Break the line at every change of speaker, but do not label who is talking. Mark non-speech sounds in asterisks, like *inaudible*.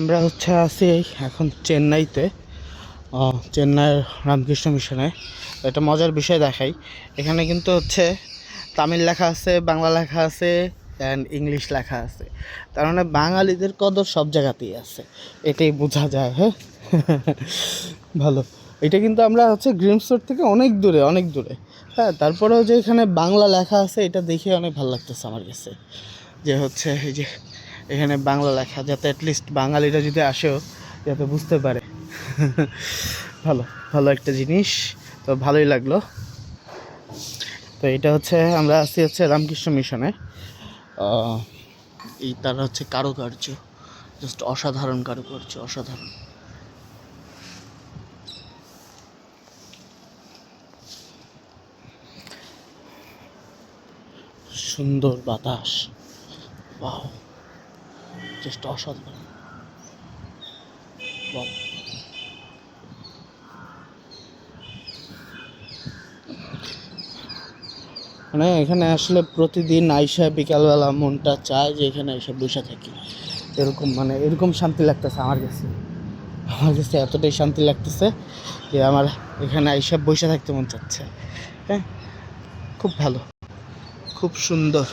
আমরা হচ্ছে আছি এখন চেন্নাইতে চেন্নাইয়ের রামকৃষ্ণ মিশনে। একটা মজার বিষয় দেখাই। এখানে কিন্তু হচ্ছে তামিল লেখা আছে, বাংলা লেখা আছে অ্যান্ড ইংলিশ লেখা আছে। তার মানে বাঙালিদের কদর সব জায়গাতেই আছে। এটাই বোঝা যায় হ্যাঁ? *laughs* ভালো। এটা কিন্তু আমরা হচ্ছে গ্রিন স্টোর থেকে অনেক দূরে অনেক দূরে। হ্যাঁ তারপরেও যে এখানে বাংলা লেখা আছে, এটা দেখে অনেক ভালো লাগতেছে আমার কাছে। যে হচ্ছে এই যে এখানে বাংলা লেখা, যাতে অ্যাটলিস্ট বাঙালিরা যদি আসেও, যাতে বুঝতে পারে। ভালো ভালো একটা জিনিস। তো ভালোই লাগল। তো এটা হচ্ছে, আমরা আছি হচ্ছে রামকৃষ্ণ মিশনে। এই তার হচ্ছে কারুকার্য। জাস্ট অসাধারণ কারুকার্য, অসাধারণ। সুন্দর বাতাস। বাহ জাস্ট অসাধারণ। বাহ। মানে এখানে আসলে প্রতিদিন আইসা বিকালবেলা মনটা চায় যে এখানে এসে বসে থাকি। এরকম মানে এরকম শান্তি লাগতেছে আমার কাছে। আমার কাছে এতটাই শান্তি লাগতেছে যে আমার এখানে আইসা বসে থাকতে মন চাচ্ছে। হ্যাঁ? খুব ভালো। খুব সুন্দর।